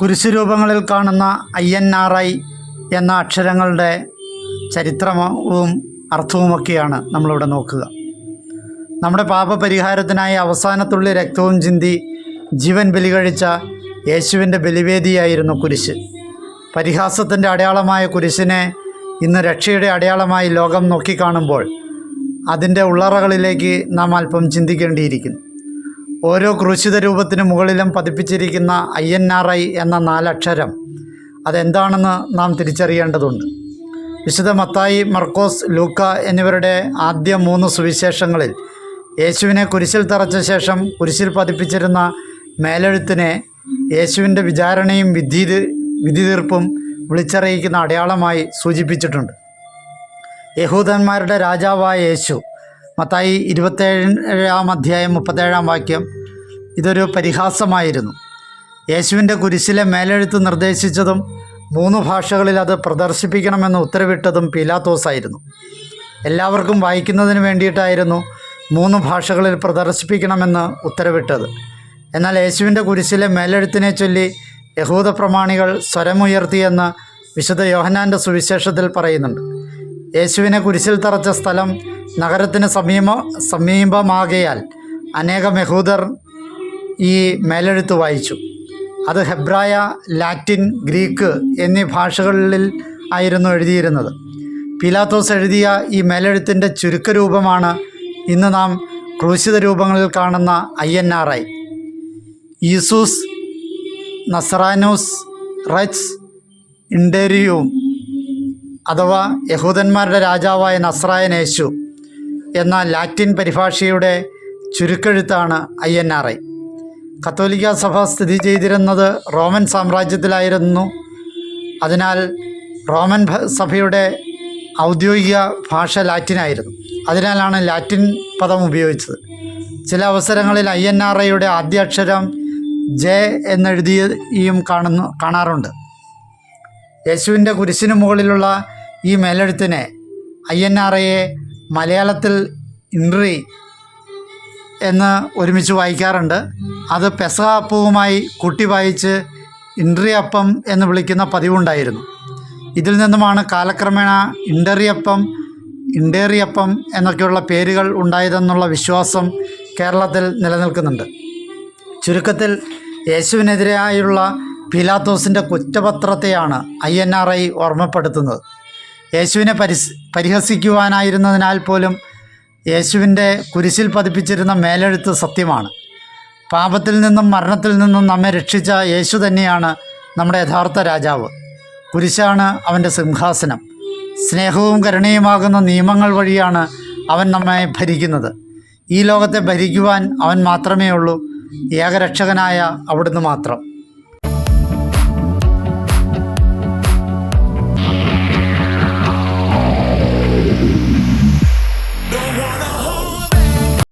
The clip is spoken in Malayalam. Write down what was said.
കുരിശുരൂപങ്ങളിൽ കാണുന്ന ഐ എൻ ആർ ഐ എന്ന അക്ഷരങ്ങളുടെ ചരിത്രവും അർത്ഥവുമൊക്കെയാണ് നമ്മളിവിടെ നോക്കുക. നമ്മുടെ പാപപരിഹാരത്തിനായി അവസാനത്തുള്ളി രക്തവും ചിന്തി ജീവൻ ബലികഴിച്ച യേശുവിന്റെ ബലിവേദിയായിരുന്നു കുരിശ്. പരിഹാസത്തിന്റെ അടയാളമായ കുരിശിനെ ഇന്ന് രക്ഷയുടെ അടയാളമായി ലോകം നോക്കിക്കാണുമ്പോൾ അതിന്റെ ഉള്ളറകളിലേക്ക് നാം അല്പം ചിന്തിക്കേണ്ടിയിരിക്കുന്നു. ഓരോ ക്രൂശിത രൂപത്തിന് മുകളിലും പതിപ്പിച്ചിരിക്കുന്ന ഐ എൻ ആർ ഐ എന്ന നാലക്ഷരം അതെന്താണെന്ന് നാം തിരിച്ചറിയേണ്ടതുണ്ട്. വിശുദ്ധ മത്തായി മർക്കോസ് ലൂക്ക എന്നിവരുടെ ആദ്യ മൂന്ന് സുവിശേഷങ്ങളിൽ യേശുവിനെ കുരിശിൽ തറച്ച ശേഷം കുരിശിൽ പതിപ്പിച്ചിരുന്ന മേലെഴുത്തിനെ യേശുവിന്റെ വിചാരണയും വിധി വിധി തീർപ്പും വിളിച്ചറിയിക്കുന്ന അടയാളമായി സൂചിപ്പിച്ചിട്ടുണ്ട്. യഹൂദന്മാരുടെ രാജാവായ യേശു മത്തായി ഇരുപത്തേഴാം അധ്യായം മുപ്പത്തേഴാം വാക്യം ഇതൊരു പരിഹാസമായിരുന്നു. യേശുവിന്റെ കുരിശിലെ മേലെഴുത്ത് നിർദ്ദേശിച്ചതും മൂന്ന് ഭാഷകളിൽ അത് പ്രദർശിപ്പിക്കണമെന്ന് ഉത്തരവിട്ടതും പീലാത്തോസായിരുന്നു. എല്ലാവർക്കും വായിക്കുന്നതിന് വേണ്ടിയിട്ടായിരുന്നു മൂന്ന് ഭാഷകളിൽ പ്രദർശിപ്പിക്കണമെന്ന് ഉത്തരവിട്ടത്. എന്നാൽ യേശുവിന്റെ കുരിശിലെ മേലെഴുത്തിനെ ചൊല്ലി യഹൂദ പ്രമാണികൾ സ്വരമുയർത്തിയെന്ന് വിശുദ്ധ യോഹനാന്റെ സുവിശേഷത്തിൽ പറയുന്നുണ്ട്. യേശുവിനെ കുരിശിൽ തറച്ച സ്ഥലം നഗരത്തിന് സമീപ സമീപമാകയാൽ അനേകം യഹൂദർ ഈ മേലെഴുത്ത് വായിച്ചു. അത് ഹെബ്രായ ലാറ്റിൻ ഗ്രീക്ക് എന്നീ ഭാഷകളിൽ ആയിരുന്നു എഴുതിയിരുന്നത്. പീലാത്തോസ് എഴുതിയ ഈ മേലെഴുത്തിന്റെ ചുരുക്കരൂപമാണ് ഇന്ന് നാം ക്രൂശിത രൂപങ്ങളിൽ കാണുന്ന ഐ എൻ ആർ ഐ. ഈസൂസ് നസറാനോസ് റച്ച് ഇൻഡേരിയും അഥവാ യഹൂദന്മാരുടെ രാജാവായ നസ്രായൻ യേശു എന്ന ലാറ്റിൻ പരിഭാഷയുടെ ചുരുക്കെഴുത്താണ് ഐ എൻ ആർ ഐ. കത്തോലിക്ക സഭ സ്ഥിതി ചെയ്തിരുന്നത് റോമൻ സാമ്രാജ്യത്തിലായിരുന്നു. അതിനാൽ റോമൻ സഭയുടെ ഔദ്യോഗിക ഭാഷ ലാറ്റിനായിരുന്നു. അതിനാലാണ് ലാറ്റിൻ പദം ഉപയോഗിച്ചത്. ചില അവസരങ്ങളിൽ ഐ എൻ ആർ ഐയുടെ ആദ്യ അക്ഷരം ജെ എന്നെഴുതിയും കാണുന്നു കാണാറുണ്ട്. യേശുവിന്റെ കുരിശിനു മുകളിലുള്ള ഈ മേലെഴുത്തിനെ ഐ എൻ ആർ ഐയെ മലയാളത്തിൽ ഇൻട്രി എന്ന് ഒരുമിച്ച് വായിക്കാറുണ്ട്. അത് പെസഹ അപ്പവുമായി കൂട്ടി വായിച്ച് ഇൻട്രി അപ്പം എന്ന് വിളിക്കുന്ന പതിവുണ്ടായിരുന്നു. ഇതിൽ നിന്നുമാണ് കാലക്രമേണ ഇൻഡറിയപ്പം ഇൻഡേറിയപ്പം എന്നൊക്കെയുള്ള പേരുകൾ ഉണ്ടായതെന്നുള്ള വിശ്വാസം കേരളത്തിൽ നിലനിൽക്കുന്നുണ്ട്. ചുരുക്കത്തിൽ യേശുവിനെതിരായുള്ള പീലാത്തോസിന്റെ കുറ്റപത്രത്തെയാണ് ഐ എൻ ആർ ഐ ഓർമ്മപ്പെടുത്തുന്നത്. യേശുവിനെ പരിസ് പരിഹസിക്കുവാനായിരുന്നതിനാൽ പോലും യേശുവിന്റെ കുരിശിൽ പതിപ്പിച്ചിരുന്ന മേലെഴുത്ത് സത്യമാണ്. പാപത്തിൽ നിന്നും മരണത്തിൽ നിന്നും നമ്മെ രക്ഷിച്ച യേശു തന്നെയാണ് നമ്മുടെ യഥാർത്ഥ രാജാവ്. കുരിശാണ് അവന്റെ സിംഹാസനം. സ്നേഹവും കരുണയുമാകുന്ന നിയമങ്ങൾ വഴിയാണ് അവൻ നമ്മെ ഭരിക്കുന്നത്. ഈ ലോകത്തെ ഭരിക്കുവാൻ അവൻ മാത്രമേ ഉള്ളൂ ഏകരക്ഷകനായ അവിടുന്ന് മാത്രം.